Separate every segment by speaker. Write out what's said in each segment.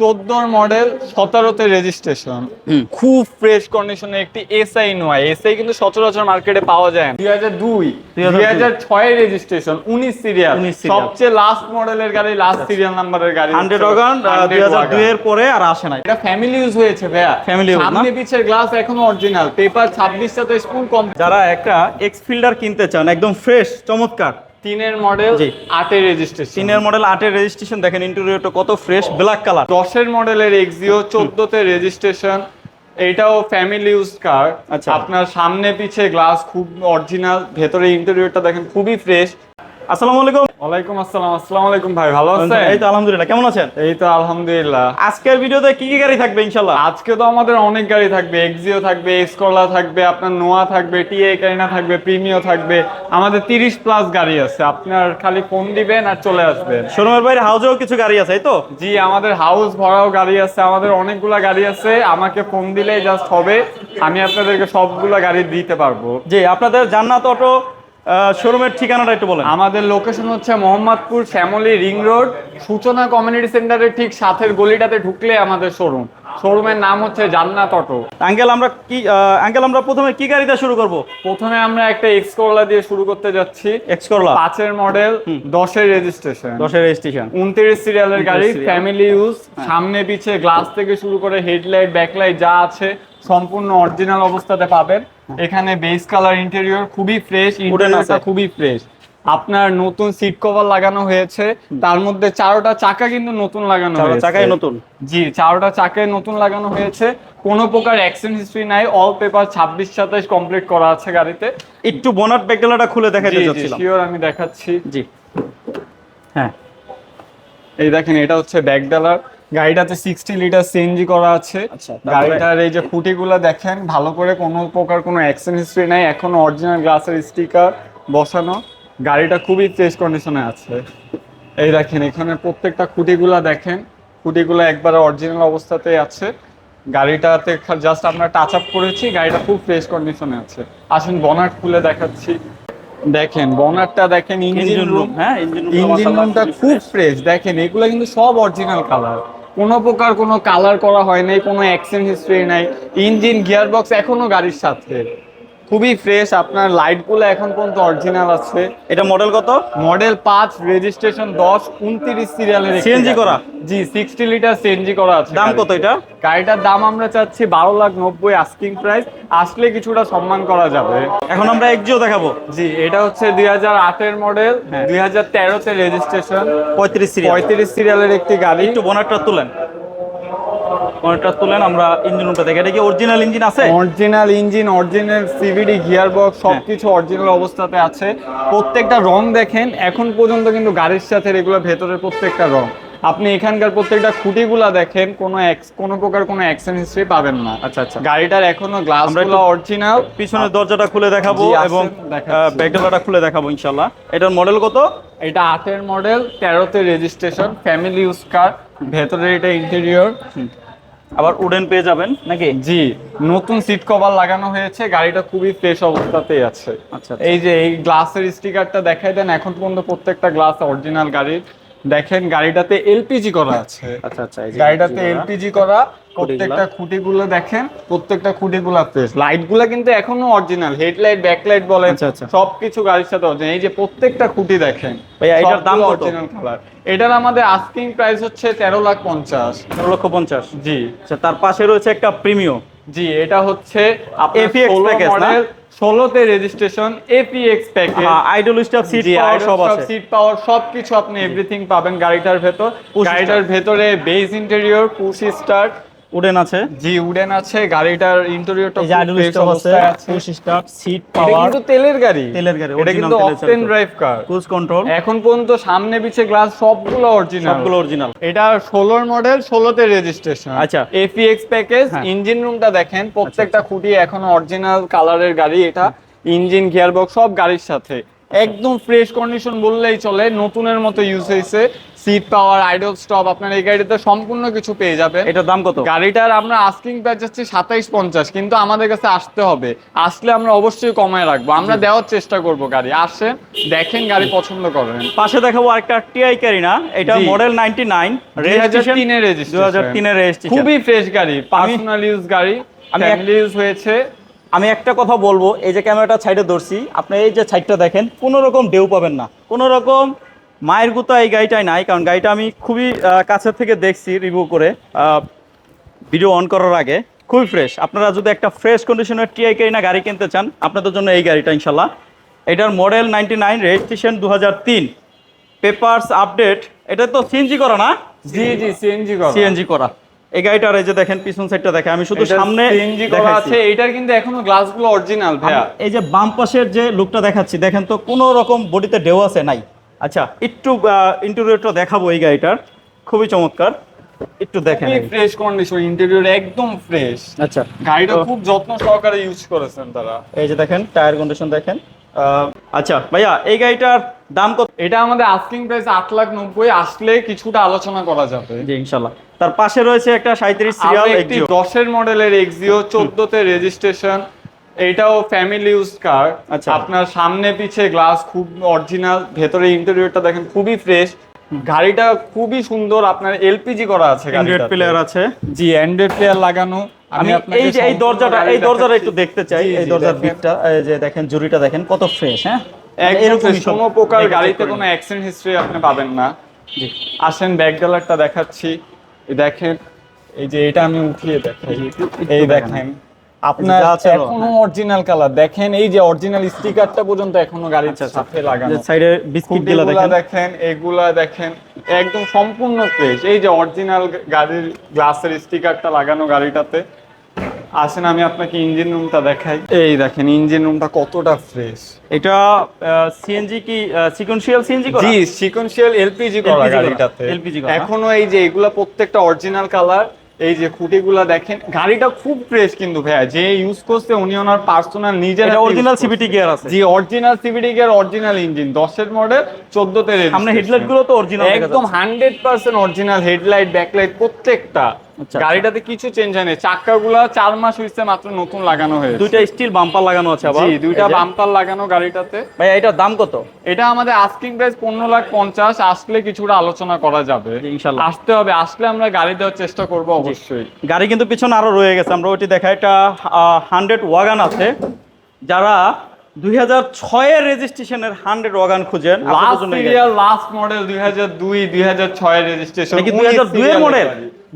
Speaker 1: চোদ্দোর মডেল সতেরোতে রেজিস্ট্রেশন খুব ফ্রেশ কন্ডিশনে একটি এসআই নয়। এসআই কিন্তু সচরাচর মার্কেটে পাওয়া যায় দুই হাজার দুই দুই হাজার ছয়ের রেজিস্ট্রেশন উনিশ সিরিয়াল সবচেয়ে লাস্ট মডেলের গাড়ি লাস্ট সিরিয়াল নাম্বারের গাড়ি
Speaker 2: হান্ড্রেড ওয়াগন দুই হাজার
Speaker 1: wagon।
Speaker 2: দুইয়ের পরে আর আসে নাই।
Speaker 1: এটা ফ্যামিলি ইউজ হয়েছে ভাইয়া।
Speaker 2: না?
Speaker 1: সামনে পিছের গ্লাস এখনও অরিজিনাল পেপার ছাব্বিশ সাথে স্কুল কম।
Speaker 2: যারা একটা এক্স ফিল্ডার কিনতে চান একদম ফ্রেশ চমৎকার।
Speaker 1: তিনের মডেল আটের রেজিস্ট্রেশন
Speaker 2: তিনের মডেল আটের রেজিস্ট্রেশন দেখেন ইন্টেরিয়রটা কত ফ্রেশ ব্ল্যাক কালার
Speaker 1: দশের মডেলের এক্সিও চোদ্দতে রেজিস্ট্রেশন এটাও ফ্যামিলি ইউজ কার। আপনার সামনে পিছে গ্লাস খুব অরিজিনাল ভেতরে ইন্টেরিয়রটা দেখেন খুবই ফ্রেশ
Speaker 2: আসসালামু আলাইকুম।
Speaker 1: ওয়ালাইকুম আসসালাম। আসসালামু আলাইকুম ভাই ভালো আছেন?
Speaker 2: এই তো আলহামদুলিল্লাহ কেমন আছেন?
Speaker 1: এই তো আলহামদুলিল্লাহ।
Speaker 2: আজকের ভিডিওতে কি কি গাড়ি থাকবে ইনশাল্লাহ
Speaker 1: আজকে তো আমাদের অনেক গাড়ি থাকবে এক্সিও থাকবে এক্সকলা থাকবে আপনার নোয়া থাকবে টিএ কাইনা থাকবে প্রিমিও থাকবে। আমাদের তিরিশ প্লাস গাড়ি আছে আপনার খালি ফোন দিবেন আর চলে আসবেন।
Speaker 2: শোরুমের বাইরে হাউজেও কিছু গাড়ি আছে তো?
Speaker 1: জি আমাদের হাউস ভরাও গাড়ি আছে আমাদের অনেকগুলা গাড়ি আছে। আমাকে ফোন দিলেই জাস্ট হবে আমি আপনাদেরকে সবগুলা গাড়ি দিতে পারব।
Speaker 2: জি আপনাদের জান্নাত অটো শোরুমের ঠিকানাটা একটু বলেন।
Speaker 1: আমাদের লোকেশন হচ্ছে Mohammadpur Shyamoli ring road. Suchona community সেন্টারের ঠিক সাথের গলিটাতে ঢুকলে আমাদের শোরুম শোরুমের নাম হচ্ছে জান্নাত অটো
Speaker 2: আঙ্কেল আমরা কি আঙ্কেল আমরা প্রথমে কি গাড়িতে শুরু করব?
Speaker 1: প্রথমে আমরা একটা এক্স করলা দিয়ে শুরু করতে যাচ্ছি।
Speaker 2: এক্স করলা
Speaker 1: পাঁচের মডেল দশের রেজিস্ট্রেশন
Speaker 2: দশের রেজিস্ট্রেশন
Speaker 1: উনত্রিশ সিরিয়ালের গাড়ি
Speaker 2: 29
Speaker 1: ফ্যামিলি ইউজ সামনে পিছে গ্লাস থেকে শুরু করে হেডলাইট ব্যাকলাইট যা আছে সম্পূর্ণ অরিজিনাল অবস্থাতে পাবেন। এখানে বেস কালার ইন্টেরিয়র খুবই ফ্রেশ ইন্টেরিয়রটা খুবই ফ্রেশ আপনার নতুন সিট কভার লাগানো হয়েছে। তার মধ্যে চারোটা চাকা কিন্তু নতুন লাগানো হয়েছে।
Speaker 2: চাকাই নতুন।
Speaker 1: জি চারোটা চাকায় নতুন লাগানো হয়েছে। কোনো প্রকার অ্যাক্সিডেন্ট হিস্ট্রি নাই। অল পেপার ছাব্বিশ সাতাইশ কমপ্লিট করা আছে গাড়িতে।
Speaker 2: একটু বোনাট ব্যাকডালাটা খুলে দেখাতে যাচ্ছিলাম
Speaker 1: শিওর আমি দেখাচ্ছি।
Speaker 2: জি। হ্যাঁ।
Speaker 1: এই দেখেন এটা হচ্ছে ব্যাকডালার গাড়িটাতে সিক্সটি লিটার সিএনজি করা আছে।
Speaker 2: আচ্ছা,
Speaker 1: গাড়িটার এই যে খুঁটিগুলো দেখেন ভালো করে কোনো প্রকার কোনো অ্যাক্সিডেন্ট হিস্ট্রি নাই এখনও অরিজিনাল গ্লাসের স্টিকার বসানো। গাড়িটা খুবই ফ্রেশ কন্ডিশনে আছে। এই দেখেন এখানে প্রত্যেকটা খুঁটিগুলা দেখেন। খুঁটিগুলো একবারে অরিজিনাল অবস্থাতে আছে। গাড়িটাতে জাস্ট আমরা টাচ আপ করেছি গাড়িটা খুব ফ্রেশ কন্ডিশনে আছে। আসুন বনাট খুলে দেখাচ্ছি। দেখেন বনাটটা দেখেন ইঞ্জিন রুম
Speaker 2: হ্যাঁ ইঞ্জিন
Speaker 1: রুমটা খুব ফ্রেশ দেখেন এগুলো কিন্তু সব অরিজিনাল কালার কোনো প্রকার কোনো কালার করা হয় নাই, কোনো অ্যাক্সিডেন্ট হিস্ট্রি নাই। ইঞ্জিন গিয়ার বক্স এখনও গাড়ির সাথে। খুবই ফ্রেশ আপনার লাইটগুলো এখন পর্যন্ত অরিজিনাল আছে।
Speaker 2: এটা মডেল কত?
Speaker 1: মডেল পাঁচ রেজিস্ট্রেশন দশ উনত্রিশ সিরিয়ালের সিএনজি
Speaker 2: করা?
Speaker 1: জি সিক্সটি লিটার সিএনজি করা আছে
Speaker 2: দাম কত এটা?
Speaker 1: গাড়িটার দাম আমরা চাচ্ছি বারো লাখ নব্বই আস্কিং প্রাইস আসলে কিছুটা সম্মান করা যাবে।
Speaker 2: এখন আমরা এক্সিও দেখাবো।
Speaker 1: জি এটা হচ্ছে দুই হাজার আটের মডেল
Speaker 2: হ্যাঁ।
Speaker 1: দুই হাজার তেরোতে রেজিস্ট্রেশন
Speaker 2: পঁয়ত্রিশ সিরিয়াল
Speaker 1: পঁয়ত্রিশ সিরিয়ালের একটি গাড়ি।
Speaker 2: একটু বোনাটটা তুলেন। বোনাটটা তুলেন আমরা ইঞ্জিন রুমটা দেখি। এটা কি অরিজিনাল ইঞ্জিন আছে?
Speaker 1: Original engine original CVT gear box সবকিছু অরিজিনাল অবস্থাতে আছে। প্রত্যেকটা রং দেখেন এখন পর্যন্ত কিন্তু গাড়ির সাথে এগুলো ভেতরের প্রত্যেকটা রং। আপনি এখানকার প্রত্যেকটা খুঁটিগুলা দেখেন কোনো কোনো প্রকার কোনো অ্যাকশন হিস্ট্রি পাবেন না।
Speaker 2: আচ্ছা আচ্ছা।
Speaker 1: গাড়িটার এখনও গ্লাসগুলো অরিজিনাল
Speaker 2: পিছনের দরজাটা খুলে দেখাবো এবং
Speaker 1: দেখাচ্ছি।
Speaker 2: ব্যাকডালাটা খুলে দেখাবো ইনশাল্লাহ এটার মডেল কত?
Speaker 1: এটা আটের মডেল তেরোতে রেজিস্ট্রেশন ফ্যামিলি ইউজ কার ভেতরে এটা ইন্টেরিয়র
Speaker 2: আবার উডেন পেয়ে যাবেন নাকি?
Speaker 1: জি নতুন সিট কভার লাগানো হয়েছে গাড়িটা খুবই ফ্রেশ অবস্থাতেই আছে।
Speaker 2: আচ্ছা
Speaker 1: এই যে এই গ্লাসের স্টিকারটা দেখাই দেন এখন পর্যন্ত প্রত্যেকটা গ্লাস অরিজিনাল গাড়ির। দেখেন গাড়িটাতে এলপিজি করা আছে।
Speaker 2: আচ্ছা আচ্ছা
Speaker 1: গাড়িটাতে এলপিজি করা প্রত্যেকটা খুঁটিগুলো দেখেন প্রত্যেকটা খুঁটিগুলো ফ্রেশ লাইটগুলো কিন্তু এখনও অরিজিনাল হেডলাইট ব্যাকলাইট বলেন
Speaker 2: আচ্ছা, আচ্ছা।
Speaker 1: সবকিছু গাড়ির সাথে অরিজিনাল এই যে প্রত্যেকটা খুঁটি দেখেন
Speaker 2: ভাইয়া, এটার দাম
Speaker 1: অরিজিনাল কালার এটার আমাদের আস্কিং প্রাইস হচ্ছে তেরো লাখ পঞ্চাশ।
Speaker 2: তেরো লক্ষ পঞ্চাশ?
Speaker 1: জি।
Speaker 2: আচ্ছা তার পাশে রয়েছে একটা প্রিমিয়ম
Speaker 1: জি এটা হচ্ছে আপনার
Speaker 2: APX
Speaker 1: 16
Speaker 2: package, না?
Speaker 1: মডেল ষোলোতে registration APX package
Speaker 2: idle stop seat power সব আছে।
Speaker 1: সিট পাওয়ার সবকিছু আপনি এভরিথিং পাবেন গাড়িটার ভেতর। গাড়িটার ভেতরে base interior push start
Speaker 2: wooden আছে।
Speaker 1: জি উডেন আছে গাড়িটার ইন্টেরিয়রটা
Speaker 2: এই যে আইডল স্টাফ আছে পুশ স্টার্ট সিট
Speaker 1: এটা
Speaker 2: পাওয়ার
Speaker 1: কিন্তু তেলের গাড়ি।
Speaker 2: তেলের গাড়ি,
Speaker 1: এটা কিন্তু octane drive car
Speaker 2: cruise control
Speaker 1: এখন পর্যন্ত সামনে পিছে গ্লাস সবগুলো অরিজিনাল
Speaker 2: সবগুলো অরিজিনাল
Speaker 1: এটা ষোলোর মডেল ষোলোতে রেজিস্ট্রেশন
Speaker 2: আচ্ছা।
Speaker 1: এপিএক্স প্যাকেজ। ইঞ্জিন রুমটা দেখেন প্রত্যেকটা খুঁটি এখন অরিজিনাল কালারের গাড়ি এটা। ইঞ্জিন গিয়ারবক্স সব গাড়ির সাথে। একদম ফ্রেশ কন্ডিশন বললেই চলে নতুনের মতো ইউজ হয়েছে সিট পাওয়ার আইডল স্টপ আপনার এই গাড়িতে সম্পূর্ণ কিছু পেয়ে যাবেন।
Speaker 2: এটার দাম কত?
Speaker 1: গাড়িটার আমরা আস্কিং প্রাইস যাচ্ছে সাতাইশ পঞ্চাশ কিন্তু আমাদের কাছে আসতে হবে। আসলে আমরা অবশ্যই কমায় রাখব। আমরা দেওয়ার চেষ্টা করব গাড়ি। আসেন দেখেন গাড়ি পছন্দ করেন।
Speaker 2: পাশে দেখাবো আরেকটা টিআই ক্যারিনা এটা মডেল নাইনটি নাইন
Speaker 1: তিনের
Speaker 2: দু
Speaker 1: রেজিস্ট্রেশন
Speaker 2: হাজার তিনের রেজিস্ট্রেশন
Speaker 1: খুবই ফ্রেশ গাড়ি পার্সোনাল ইউজ গাড়ি
Speaker 2: আমি
Speaker 1: ইউজ হয়েছে।
Speaker 2: আমি একটা কথা বলব এই যে ক্যামেরাটা সাইডে ধরছি আপনি এই যে সাইডটা দেখেন কোনো রকম ঢেউ পাবেন না। কোনো রকম মায়ের গুতা এই গাড়িটাই নাই কারণ গাড়িটা আমি খুবই কাছের থেকে দেখছি রিভিউ করে ভিডিও অন করার আগে। খুবই ফ্রেশ আপনারা যদি একটা ফ্রেশ কন্ডিশনের টিআই না গাড়ি কিনতে চান আপনাদের জন্য এই গাড়িটা ইনশাল্লাহ এটার মডেল নাইনটি নাইন রেজিস্ট্রেশন দু পেপার্স আপডেট এটা তো সিএনজি করা না?
Speaker 1: জি জি সিএনজি করা।
Speaker 2: সিএনজি করা। এই গাড়িটার এই যে দেখেন পিছন সাইডটা দেখেন আমি শুধু সামনে
Speaker 1: সিএনজি করা আছে এটার কিন্তু এখনও গ্লাসগুলো অরিজিনাল ভাইয়া।
Speaker 2: এই যে বাম পাশের যে লুকটা দেখাচ্ছি দেখেন তো কোনো রকম বডিতে ঢেউ আছে নাই। আচ্ছা একটু ইন্টেরিয়রটা দেখাবো এই গাড়িটার। খুবই চমৎকার। একটু দেখেন
Speaker 1: ফ্রেশ কন্ডিশন ইন্টেরিয়র একদম ফ্রেশ
Speaker 2: আচ্ছা।
Speaker 1: গাড়িটা খুব যত্ন সহকারে ইউজ করেছেন তারা।
Speaker 2: এই যে দেখেন টায়ার কন্ডিশন দেখেন। আচ্ছা ভাইয়া এই গাড়িটার দাম কত?
Speaker 1: এটা আমাদের আস্কিং প্রাইস আট লাখ নব্বই আসলে কিছুটা আলোচনা করা যাবে।
Speaker 2: জি ইনশাল্লাহ। তার পাশে রয়েছে একটা সাঁত্রিশ সিরিয়াল
Speaker 1: একটি দশের মডেলের এক্সিও চোদ্দতে রেজিস্ট্রেশন এটাও ফ্যামিলি ইউজ কার
Speaker 2: আচ্ছা।
Speaker 1: আপনার সামনে পিছে গ্লাস খুব অরিজিনাল ভেতরে ইন্টেরিয়রটা দেখেন খুবই ফ্রেশ গাড়িটা খুবই সুন্দর আপনার এলপিজি করা আছে
Speaker 2: অ্যান্ড্রয়েড প্লেয়ার আছে।
Speaker 1: জি অ্যান্ড্রয়েড প্লেয়ার লাগানো।
Speaker 2: আমি এই যে এই দরজাটা এই দরজাটা একটু দেখতে চাই। এই দরজার এই যে দেখেন জুরিটা দেখেন কত ফ্রেশ হ্যাঁ?
Speaker 1: কোনো প্রকার গাড়িতে কোনো অ্যাক্সিডেন্ট হিস্ট্রি আপনি পাবেন না।
Speaker 2: জি।
Speaker 1: আসেন ব্যাক গ্যালারটা দেখাচ্ছি। দেখেন এই যে এটা আমি উঠিয়ে দেখাই। এই
Speaker 2: দেখান।
Speaker 1: আপনার এখনও অরিজিনাল কালার দেখেন এই যে অরিজিনাল স্টিকারটা পর্যন্ত এখনও গাড়ির
Speaker 2: আচ্ছা, আচ্ছা।
Speaker 1: সাথে লাগানো।
Speaker 2: সাইডে
Speaker 1: বিস্কিটগুলা
Speaker 2: দেখেন।
Speaker 1: দেখেন এগুলা দেখেন একদম সম্পূর্ণ ফ্রেশ এই যে অরিজিনাল গাড়ির গ্লাসের স্টিকারটা লাগানো গাড়িটাতে। আসেন আমি আপনাকে ইঞ্জিন রুমটা দেখাই। এই দেখেন ইঞ্জিন রুমটা কতটা ফ্রেশ
Speaker 2: এটা সিএনজি কি সিকোয়েন্সিয়াল সিএনজি করা?
Speaker 1: জি সিকোয়েন্সিয়াল এলপিজি করা গাড়িটাতে।
Speaker 2: LPG করা।
Speaker 1: এখনও এই যে এগুলা প্রত্যেকটা অরিজিনাল কালার এই যে খুঁটিগুলা দেখেন গাড়িটা খুব ফ্রেশ কিন্তু ভাইয়া। যে ইউজ করছে উনি ওনার পার্সোনাল নিজের
Speaker 2: অরিজিনাল সিবিটি গিয়ার আছে।
Speaker 1: জি original CVT gear original engine 10 এর মডেল চোদ্দতে
Speaker 2: সামনে হেডলাইটগুলো তো অরিজিনাল
Speaker 1: একদম hundred percent original headlight backlight প্রত্যেকটা। গাড়িটাতে কিছু চেঞ্জ হয়নি। চাক্কাগুলা চার মাস হয়েছে মাত্র নতুন লাগানো হয়েছে।
Speaker 2: দুইটা স্টিল বাম্পার লাগানো আছে আবার।
Speaker 1: জি দুইটা বাম্পার লাগানো গাড়িটাতে।
Speaker 2: ভাই এটার দাম কত?
Speaker 1: এটা আমাদের আস্কিং প্রাইস পনেরো লাখ পঞ্চাশ। আসলে কিছুটা আলোচনা করা যাবে।
Speaker 2: জি, ইনশাল্লাহ।
Speaker 1: আসতে হবে। আসলে আমরা গাড়ি দেওয়ার চেষ্টা করব অবশ্যই।
Speaker 2: গাড়ি কিন্তু পিছনে আরও রয়ে গেছে। আমরা ওইটি দেখা। এটা হান্ড্রেড ওয়াগান আছে। যারা দুই হাজার ছয়ের রেজিস্ট্রেশনের হান্ড্রেড ওয়াগান খুঁজেন আপনাদের
Speaker 1: লাস্ট মডেল দুই হাজার দুই দুই হাজার ছয় রেজিস্ট্রেশন
Speaker 2: এটা 2002 এর model?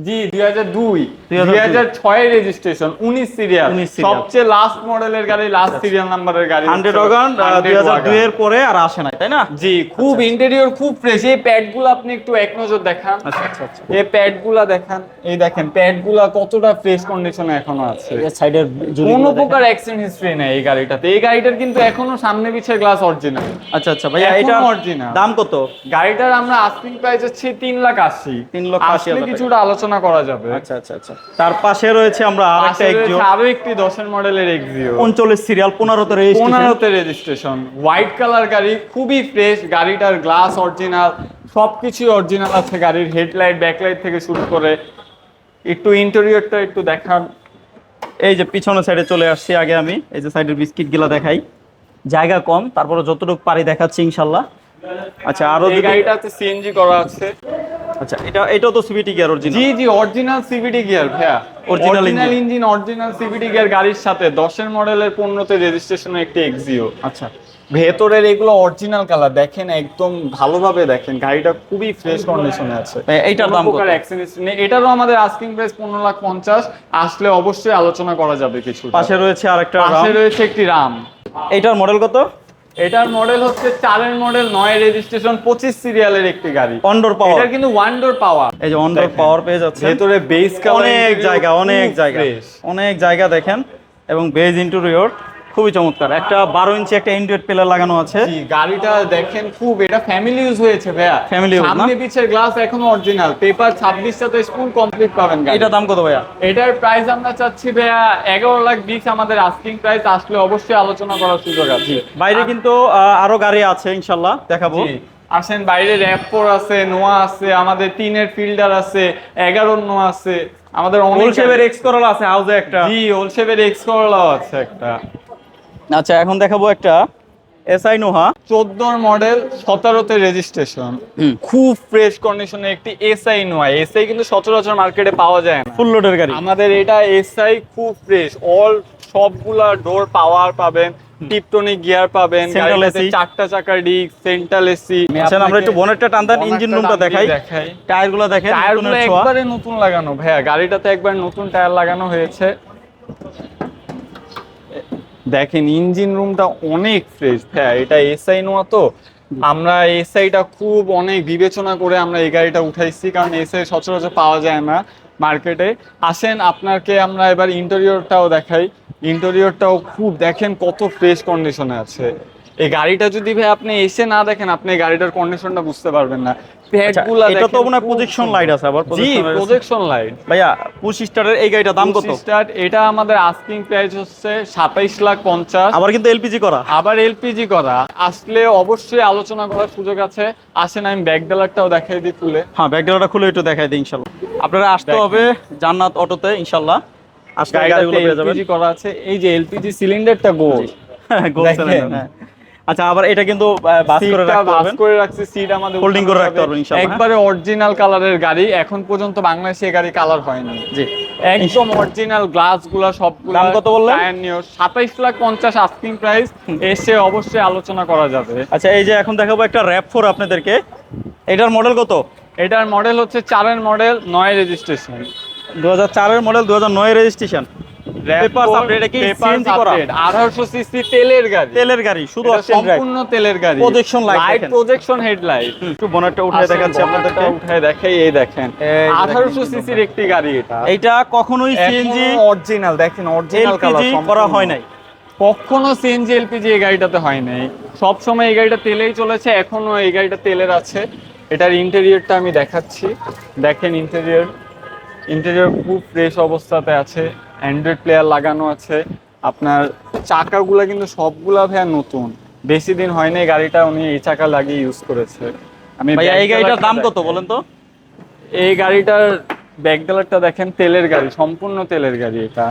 Speaker 1: জি দুই হাজার দুই দুই হাজার ছয় রেজিস্ট্রেশন উনিশ সিরিয়াল সবচেয়ে লাস্ট মডেলের গাড়ি লাস্ট সিরিয়াল নাম্বারের গাড়ি
Speaker 2: হান্ড্রেড
Speaker 1: হচ্ছে
Speaker 2: ওয়াগান
Speaker 1: 100
Speaker 2: দুই হাজার
Speaker 1: wagon।
Speaker 2: দুইয়ের পরে আর আসে নাই তাই না?
Speaker 1: জি খুব ইন্টেরিয়র খুব ফ্রেশ এই প্যাডগুলো আপনি একটু এক নজর দেখান।
Speaker 2: আচ্ছা আচ্ছা আচ্ছা।
Speaker 1: এই প্যাডগুলা দেখান। এই দেখেন। প্যাডগুলা কতটা ফ্রেশ কন্ডিশনে এখনও আছে?
Speaker 2: সাইডের
Speaker 1: কোনো প্রকার অ্যাক্সিডেন্ট হিস্ট্রি নেই এই গাড়িটাতে। এই গাড়িটার কিন্তু এখনও সামনে পিছের গ্লাস অরিজিনাল
Speaker 2: আচ্ছা আচ্ছা ভাইয়া এটা
Speaker 1: original।
Speaker 2: দাম কত?
Speaker 1: গাড়িটার আমরা আস্কিং প্রাইস হচ্ছে তিন লাখ আশি।
Speaker 2: তিন লক্ষ আশি।
Speaker 1: কিছুটা আলোচনা করা যাবে।
Speaker 2: আচ্ছা আচ্ছা আচ্ছা। তার পাশে রয়েছে আমরা আরেকটা এক্সিও
Speaker 1: আরও একটি দশের মডেলের এক্সিও
Speaker 2: উনচল্লিশ সিরিয়াল পনেরোতে রেজিস্ট্রেশন
Speaker 1: পনেরোতে রেজিস্ট্রেশন হোয়াইট কালার গাড়ি খুবই ফ্রেশ গাড়িটার গ্লাস অরিজিনাল সবকিছুই অরিজিনাল আছে গাড়ির। হেডলাইট ব্যাকলাইট থেকে শুরু করে। একটু ইন্টেরিয়রটা একটু দেখান।
Speaker 2: এই যে পিছনের সাইডে চলে আসছি আগে আমি। এই যে সাইডের বিস্কিটগুলা দেখাই। জায়গা কম তারপরে যতটুকু পারি দেখাচ্ছি ইনশাল্লাহ। আচ্ছা আরও
Speaker 1: এই
Speaker 2: যদি-
Speaker 1: গাড়িটাতে সিএনজি করা আছে।
Speaker 2: আচ্ছা এটা এটা তো সিভিটি গিয়ার অরিজিনাল
Speaker 1: জি জি অরিজিনাল সিভিটি গিয়ার ভাইয়া। Original. Engine original CVT gear গাড়ির সাথে। দশের মডেলের পণ্যতে রেজিস্ট্রেশনের একটি এক্সিও
Speaker 2: আচ্ছা।
Speaker 1: ভেতরের এগুলো অরিজিনাল কালার দেখেন একদম ভালোভাবে দেখেন। গাড়িটা খুবই ফ্রেশ কন্ডিশনে আছে।
Speaker 2: এইটার দাম কত?
Speaker 1: এটারও আমাদের আস্কিং প্রাইস পনেরো লাখ পঞ্চাশ। আসলে অবশ্যই আলোচনা করা যাবে কিছু
Speaker 2: পাশে রয়েছে আরেকটা
Speaker 1: পাশে রয়েছে একটি রাম
Speaker 2: এইটার মডেল কত?
Speaker 1: এটার মডেল হচ্ছে চারের মডেল নয় রেজিস্ট্রেশন পঁচিশ সিরিয়ালের একটি গাড়ি।
Speaker 2: অন্ডোর পাওয়ার
Speaker 1: এটা কিন্তু ওয়ান ডোর পাওয়ার
Speaker 2: এই যে অন্ডোর পাওয়ার পেয়ে যাচ্ছে
Speaker 1: ভেতরে বেস
Speaker 2: অনেক জায়গা অনেক জায়গা। অনেক জায়গা দেখেন। এবং বেজ ইন্টেরিয়র খুবই চমৎকার। একটা বারো ইঞ্চি একটা ইন্ডিয়েট প্লেয়ার লাগানো আছে।
Speaker 1: গাড়িটা দেখেন খুব এটা ফ্যামিলি ইউজ হয়েছে ভাইয়া।
Speaker 2: ফ্যামিলি?
Speaker 1: সামনে পিছের গ্লাস এখনও অরিজিনাল পেপার ছাব্বিশ সাথে স্কুল কমপ্লিট পাবেন
Speaker 2: এটা দাম কত ভাইয়া?
Speaker 1: এটার প্রাইস আমরা চাচ্ছি ভাইয়া এগারো লাখ বিশ আমাদের আস্কিং প্রাইস আসলে অবশ্যই আলোচনা করার সুযোগ আছে।
Speaker 2: বাইরে কিন্তু আরও গাড়ি আছে ইনশাল্লাহ দেখাবো।
Speaker 1: আসেন বাইরে র্যাপ ফোর আছে নোয়া আছে আমাদের তিনের ফিল্ডার আছে এগারো নোয়া আছে। আমাদের অনেক
Speaker 2: এক্স করলা আছে হাউজে একটা।
Speaker 1: জি ওল শেপের এক্স করলাও আছে একটা।
Speaker 2: আচ্ছা এখন দেখাবো একটা এসআই নোহা।
Speaker 1: চোদ্দোর মডেল সতেরোতে রেজিস্ট্রেশন খুব ফ্রেশ কন্ডিশনে একটি এসআই নয় এসআই কিন্তু সচরাচর মার্কেটে পাওয়া যায় না।
Speaker 2: ফুল লোডের গাড়ি।
Speaker 1: আমাদের এটা এসআই খুব ফ্রেশ অল সবগুলা ডোর পাওয়ার পাবেন টিপটনিক গিয়ার পাবেন চারটা চাকার ডিস্ক সেন্ট্রাল এসি
Speaker 2: আচ্ছা আমরা একটু বনেটটা টান দেন ইঞ্জিন রুমটা দেখাই।
Speaker 1: দেখাই।
Speaker 2: টায়ারগুলো দেখেন
Speaker 1: টায়ারগুলো একবারে নতুন লাগানো। ভাইয়া গাড়িটাতে একবার নতুন টায়ার লাগানো হয়েছে। দেখেন ইঞ্জিন রুমটা অনেক ফ্রেশ ভাইয়া এটা এসআই নোয়া তো। আমরা এসআইটা খুব অনেক বিবেচনা করে আমরা এই গাড়িটা উঠাইছি, কারণ এসআই সচরাচর পাওয়া যায় না মার্কেটে আসেন, আপনাকে আমরা এবার ইন্টেরিয়রটাও দেখাই। ইন্টেরিয়রটাও খুব, দেখেন কত ফ্রেশ কন্ডিশনে আছে। এই গাড়িটা যদি ভাই আপনি এসে না দেখেন, আপনি গাড়িটার কন্ডিশনটা বুঝতে পারবেন না। প্যাডগুলা
Speaker 2: এটা তো মনে প্রজেকশন লাইট আছে আবার
Speaker 1: জি
Speaker 2: projection light আছে।
Speaker 1: প্রজেকশন লাইট
Speaker 2: ভাইয়া স্টারের এই গাড়িটার দাম কত?
Speaker 1: এটা আমাদের আস্কিং প্রাইস হচ্ছে সাতাইশ লাখ পঞ্চাশ।
Speaker 2: আবার কিন্তু এলপিজি করা।
Speaker 1: আবার এলপিজি করা। আসলে অবশ্যই আলোচনা করার সুযোগ আছে। আসেন আমি ব্যাক ডেলারটাও দেখাই দিই খুলে
Speaker 2: হ্যাঁ খুলে একটু দেখাই দিই ইনশাল্লাহ। আপনারা আসতে হবে জান্নাত অটোতে ইনশাল্লাহ। আসলে গাড়িগুলো পেয়ে যাবেন।
Speaker 1: এলপিজি করা আছে। এই যে এলপিজি সিলিন্ডারটা গোল
Speaker 2: গোল। আচ্ছা আবার এটা কিন্তু বাস করে রাখতে পারবেন।
Speaker 1: করে রাখছি সিট আমাদের উঠানো
Speaker 2: করে রাখতে পারবেন ইনশাআল্লাহ।
Speaker 1: একবারে অরিজিনাল কালারের গাড়ি এখন পর্যন্ত বাংলাদেশে গাড়ি কালার হয়নি।
Speaker 2: জি।
Speaker 1: একদম অরিজিনাল গ্লাসগুলা সবগুলা
Speaker 2: দাম কত বললেন?
Speaker 1: সাতাইশ লাখ পঞ্চাশ আস্কিং প্রাইস এসে অবশ্যই আলোচনা করা যাবে।
Speaker 2: আচ্ছা এই যে এখন দেখাবো একটা র্যাপ ফোর আপনাদেরকে। এটার মডেল কত?
Speaker 1: এটার মডেল হচ্ছে চারের মডেল নয় রেজিস্ট্রেশন
Speaker 2: দু হাজার চারের মডেল দু হাজার নয় রেজিস্ট্রেশন Update, এটা কি CNG করা?
Speaker 1: আঠারোশো সিসি তেলের গাড়ি।
Speaker 2: তেলের গাড়ি শুধু
Speaker 1: এটা সম্পূর্ণ তেলের গাড়ি।
Speaker 2: Light
Speaker 1: লাইট প্রজেকশন হেডলাইট
Speaker 2: একটু বনেটটা দেখাচ্ছি আপনাদেরকে।
Speaker 1: উঠায় দেখাই এই দেখেন।
Speaker 2: এই যে
Speaker 1: আঠারোশো
Speaker 2: দেখেন
Speaker 1: সিসির একটি গাড়ি এটা।
Speaker 2: এইটা কখনোই সিএনজি
Speaker 1: অরিজিনাল দেখেন অরিজিনাল
Speaker 2: এলপিজি করা হয় নাই।
Speaker 1: কখনো সিএনজি এলপিজি এই গাড়িটাতে হয় নাই। সব সময় এই গাড়িটা তেলেই চলেছে এখনও এই গাড়িটা তেলের আছে। এটার ইন্টেরিয়রটা আমি দেখাচ্ছি। দেখেন ইন্টেরিয়র ইন্টেরিয়র খুব ফ্রেশ অবস্থাতে আছে। অ্যান্ড্রয়েড প্লেয়ার লাগানো আছে। আপনার চাকাগুলো কিন্তু সবগুলা ভাইয়া নতুন। বেশি দিন হয়নি গাড়িটা উনি এই চাকা লাগিয়ে ইউজ করেছে। আমি
Speaker 2: ভাইয়া এই গাড়িটার দাম কত বলেন তো?
Speaker 1: এই গাড়িটার ব্যাক ডেলারটা দেখেন তেলের গাড়ি সম্পূর্ণ তেলের গাড়ি এটা।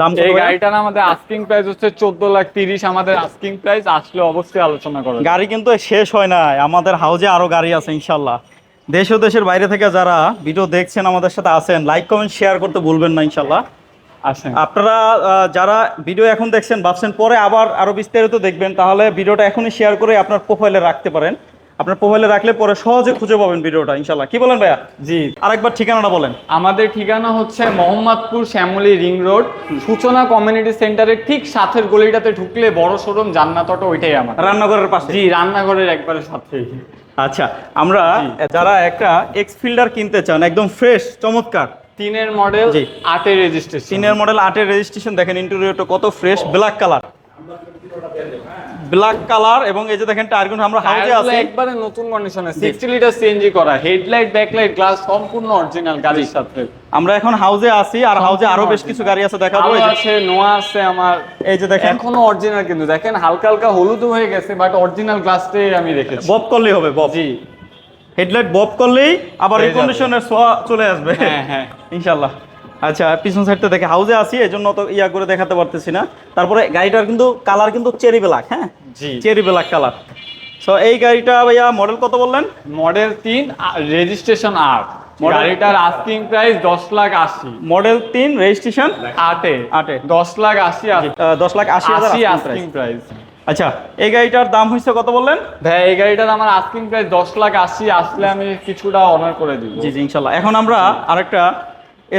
Speaker 2: দাম
Speaker 1: এই? গাড়িটার আমাদের আস্কিং প্রাইস হচ্ছে চোদ্দ লাখ তিরিশ আমাদের আস্কিং প্রাইস আসলে অবশ্যই আলোচনা করা।
Speaker 2: গাড়ি কিন্তু শেষ হয় না আমাদের হাউজে আরও গাড়ি আছে ইনশাল্লাহ। দেশ ও দেশের বাইরে থেকে যারা ভিডিও দেখছেন আমাদের সাথে আছেন লাইক কমেন্ট শেয়ার করতে ভুলবেন না ইনশাল্লাহ
Speaker 1: আসেন।
Speaker 2: আপনারা যারা ভিডিও এখন দেখছেন ভাবছেন পরে আবার আরও বিস্তারিত দেখবেন তাহলে ভিডিওটা এখনই শেয়ার করে আপনার প্রোফাইলে রাখতে পারেন। আপনার প্রোফাইলে রাখলে পরে সহজে খুঁজে পাবেন ভিডিওটা ইনশাল্লাহ কি বলেন ভাইয়া?
Speaker 1: জি।
Speaker 2: আরেকবার ঠিকানাটা বলেন।
Speaker 1: আমাদের ঠিকানা হচ্ছে Mohammadpur Shyamoli ring road Suchona community সেন্টারের ঠিক সাথের গলিটাতে ঢুকলে বড় শোরুম জান্নাত অটো ওইটাই আমার।
Speaker 2: রান্নাঘরের পাশে।
Speaker 1: জি রান্নাঘরের একবারে সাথেই।
Speaker 2: আচ্ছা আমরা যারা একটা এক্স ফিল্ডার কিনতে চান একদম ফ্রেশ চমৎকার।
Speaker 1: তিনের মডেল। আটের রেজিস্ট্রেশন
Speaker 2: তিনের মডেল আটের রেজিস্ট্রেশন দেখেন ইন্টেরিয়রটা কত fresh black colour black colour এবং এই যে দেখেন টায়ারগুলো আমরা হাউজে আছি।
Speaker 1: একবারে নতুন কন্ডিশনে 60 লিটার সিএনজি করা হেডলাইট ব্যাকলাইট গ্লাস সম্পূর্ণ অরিজিনাল গাড়ির সাথে।
Speaker 2: আমরা এখন হাউজে আছি আর হাউজে আরও বেশ কিছু গাড়ি আছে দেখাবো এই
Speaker 1: আছে নোয়া আছে আমার।
Speaker 2: এই যে দেখেন।
Speaker 1: এখনও অরিজিনাল কিন্তু দেখেন হালকা হালকা হলুদ হয়ে গেছে বাট অরিজিনাল গ্লাসটাই আমি রেখেছি।
Speaker 2: বব করলেই হবে বব
Speaker 1: জি।
Speaker 2: হেডলাইট বব করলেই আবার। রিকন্ডিশনের সোয়া চলে আসবে।
Speaker 1: হ্যাঁ হ্যাঁ।
Speaker 2: ইনশাল্লাহ আচ্ছা পিছন সাইডটা দেখে হাউজে আছি এই জন্য তো ইয়া করে দেখাতে পারতেছি না। তারপরে গাড়িটার কিন্তু কালার কিন্তু চেরি ব্ল্যাক হ্যাঁ?
Speaker 1: জি।
Speaker 2: চেরি ব্ল্যাক কালার সো এই গাড়িটা ভাইয়া মডেল কত বললেন?
Speaker 1: মডেল তিন রেজিস্ট্রেশন আট। গাড়িটার আস্কিং প্রাইস দশ লাখ আশি।
Speaker 2: মডেল তিন রেজিস্ট্রেশন
Speaker 1: আটে।
Speaker 2: আটে।
Speaker 1: দশ লাখ আশি
Speaker 2: দশ লাখ আশি
Speaker 1: আস্কিং প্রাইস
Speaker 2: আচ্ছা এই গাড়িটার দাম হয়েছে কত বললেন?
Speaker 1: ভাই এই গাড়িটার আমার আস্কিং প্রাইস দশ লাখ আশি আসলে আমি কিছুটা অনার করে দিব।
Speaker 2: জি জি ইনশাল্লাহ। এখন আমরা আরেকটা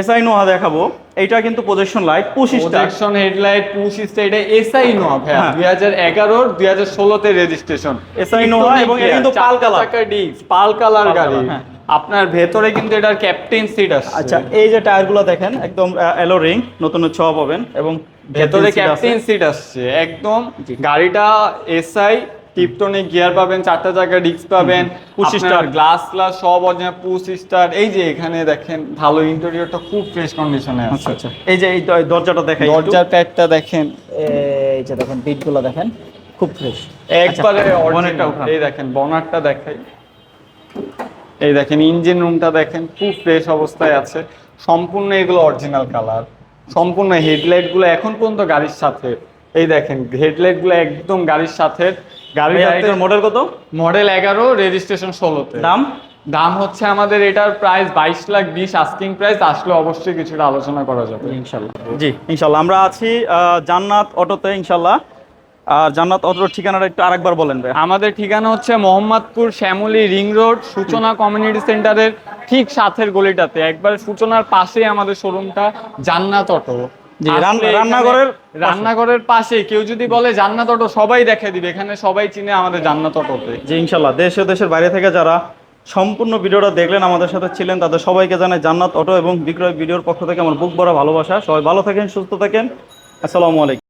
Speaker 2: এসআই নোহা দেখাবো। এটা কিন্তু প্রজেকশন লাইট পঁচিশ
Speaker 1: প্রজেকশন হেডলাইট পুশ স্টাইডে এসআই নোয়া ভাই
Speaker 2: হ্যাঁ।
Speaker 1: দুই হাজার এগারোর দুই হাজার ষোলোতে রেজিস্ট্রেশন
Speaker 2: এসআই নোয়া এবং এটা কিন্তু পাল colour।
Speaker 1: পাল কালার গাড়ি।
Speaker 2: হ্যাঁ।
Speaker 1: আপনার ভেতরে কিন্তু এটার ক্যাপ্টেন সিট আছে।
Speaker 2: আচ্ছা এই যে টায়ারগুলো দেখেন একদম এলো রিং নতুন ছোঁয়া পাবেন এবং
Speaker 1: ভেতরে ক্যাপ্টেন সিট আসছে। একদম। গাড়িটা এসআই টিপটনিক গিয়ার পাবেন চারটা জায়গায় ডিস্ক পাবেন পুশ। গ্লাস গ্লাস সব অরিজিনাল পুশ স্টার এই যে এখানে দেখেন ভালো ইন্টেরিয়রটা খুব ফ্রেশ কন্ডিশনে
Speaker 2: আচ্ছা
Speaker 1: আছে।
Speaker 2: আচ্ছা। এই যে এই দরজাটা একটু।
Speaker 1: দরজার প্যাডটা দেখেন।
Speaker 2: এই যে দেখেন বিটগুলো দেখেন খুব ফ্রেশ
Speaker 1: একবারে
Speaker 2: আচ্ছা। বনেটটা উঠান।
Speaker 1: এই দেখেন বনারটা দেখাই। এই দেখেন ইঞ্জিন রুমটা দেখেন খুব ফ্রেশ অবস্থায় আছে। সম্পূর্ণ এগুলো অরিজিনাল কালার সম্পূর্ণ হেডলাইটগুলো এখন পর্যন্ত গাড়ির সাথে। এই দেখেন হেডলাইটগুলো একদম গাড়ির সাথে। গাড়ির
Speaker 2: এটার মডেল কত?
Speaker 1: মডেল এগারো রেজিস্ট্রেশন ষোলোতে।
Speaker 2: দাম?
Speaker 1: দাম হচ্ছে আমাদের এটার প্রাইস বাইশ লাখ বিশ আস্কিং প্রাইস আসলে অবশ্যই কিছুটা আলোচনা করা যাবে।
Speaker 2: ইনশাল্লাহ। জি ইনশাল্লাহ। আমরা আছি জান্নাত অটোতে ইনশাল্লাহ। আর জান্নাত অটোর ঠিকানাটা একটু আরেকবার বলেন ভাই
Speaker 1: আমাদের ঠিকানা হচ্ছে Mohammadpur Shyamoli ring road Suchona community সেন্টারের ঠিক সাথের গলিটাতে। একবার সূচনার পাশেই আমাদের শোরুমটা জান্নাত অটো।
Speaker 2: রান্নাঘরের।
Speaker 1: রান্নাঘরের পাশে কেউ যদি বলে জান্নাত অটো সবাই দেখে দিবে এখানে সবাই চিনে আমাদের জান্নাত অটোতে
Speaker 2: জি ইনশাল্লাহ। দেশ ও দেশের বাইরে থেকে যারা সম্পূর্ণ ভিডিওটা দেখলেন আমাদের সাথে ছিলেন তাদের সবাইকে জানাই জান্নাত অটো এবং বিক্রয় ভিডিওর পক্ষ থেকে আমার বুক বড় ভালোবাসা। সবাই ভালো থাকেন সুস্থ থাকেন। আসসালামু আলাইকুম।